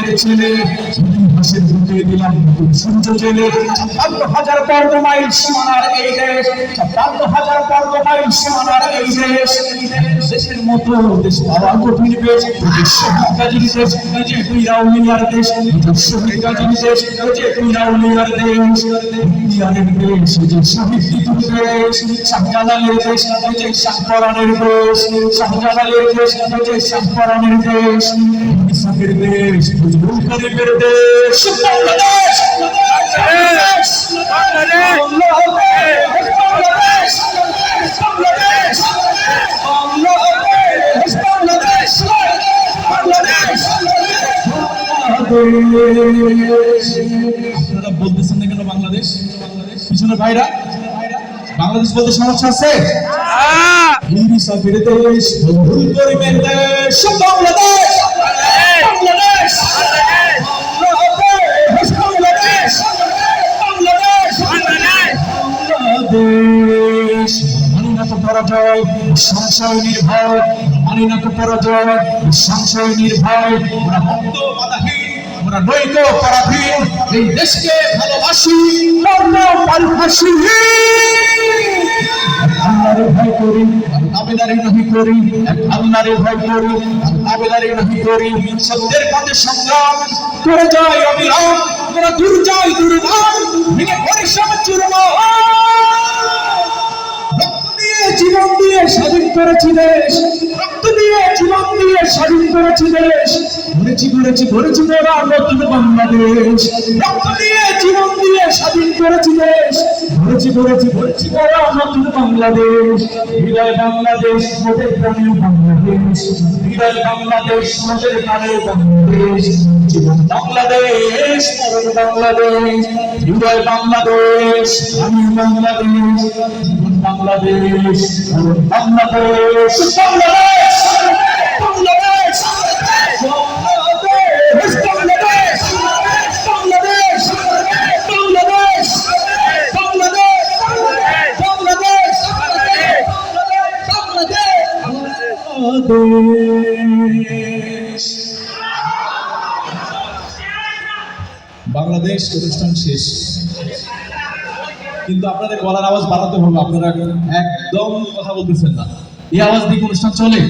মায়ের ছেলে ইতিহাসের বুকে দিলাম সূর্য জেলে। ছাপ্পান্ন হাজার বর্গ মাইল সীমানার এই দেশ ছাপ্পান্ন হাজার বর্গ মাইল সীমানার এই দেশ। দেশের মতো দেশ পাওয়া কঠিন দেশ যে তুই রাউলিয়ার দেশ দেশ তুই রাউলিয়ার দেশ। দেশ, যে দেশ দেশ দেশ দেশ দেশ। মুসাফির দেশ মুজবুরকারীদের দেশ। বাংলাদেশ বাংলাদেশ বাংলাদেশ বাংলাদেশ বাংলাদেশ বাংলাদেশ আপনারা বলতেছেন না কেন বাংলাদেশ? বাংলাদেশ পিছনের ভাইরা? বাংলাদেশ বলতে সমস্যা আছে? ইসাকের দেশ করিমের দেশ বাংলাদেশ! বাংলাদেশ! বাংলাদেশ! বাংলাদেশ! বাংলাদেশ! বাংলাদেশ না তো পরাজয় সংশয় নির্ভয়। না পরাজয় সংশয় নির্ভয়। আমরা ভক্ত বাধাহীন আমরা নৈক পরাধীন। এই দেশকে ভালোবাসি মর্ম ভয় করি আর দাবেদারি নহি করি আল্লাহরে ভয় করি আর দাবেদারি নহি করি। সত্যের পথে সংগ্রাম, করে যাই অবিরাম তোরা দূর যায় দুর্গাম ভেঙে পরিশ্রম চূর্ণ করেছি দেশ রক্ত দিয়ে জীবন দিয়ে স্বাধীন করেছি দেশ ঘুরেছি ঘুরেছি ঘুরেছি মোরা নতুন বাংলাদেশ। রক্ত দিয়ে জীবন দিয়ে স্বাধীন করেছি দেশ ঘুরেছি ঘুরেছি ঘুরেছি মোরা নতুন বাংলাদেশ। হৃদয় বাংলাদেশ, মোদের প্রাণের বাংলাদেশ। হৃদয় বাংলাদেশ, মোদের প্রাণের বাংলাদেশ। জীবন বাংলাদেশ, মরণ বাংলাদেশ। হৃদয় বাংলাদেশ, আমি বাংলাদেশ। জীবন বাংলাদেশ বাংলাদেশ। বাংলাদেশ প্রতিষ্ঠান শেষ। কিন্তু আপনাদের গলার আওয়াজ বাড়াতে হবে আপনারা একদম কথা বলতেছেন না। এই আওয়াজ দিকে অনুষ্ঠান চলে?